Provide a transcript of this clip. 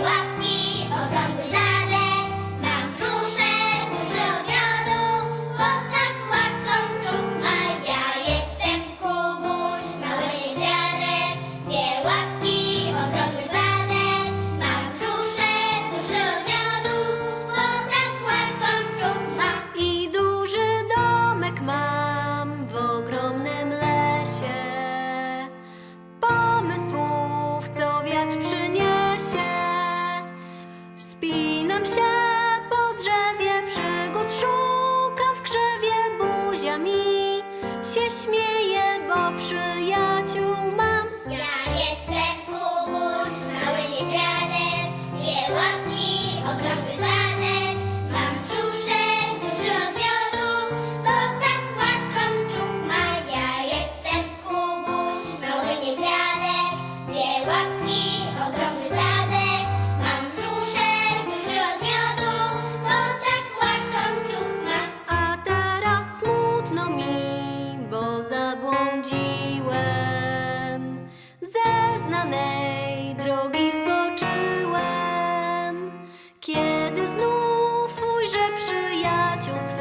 What you. Wspinam się po drzewie, przygód szukam w krzewie, buzia mi się śmieje. przyjaciół swych.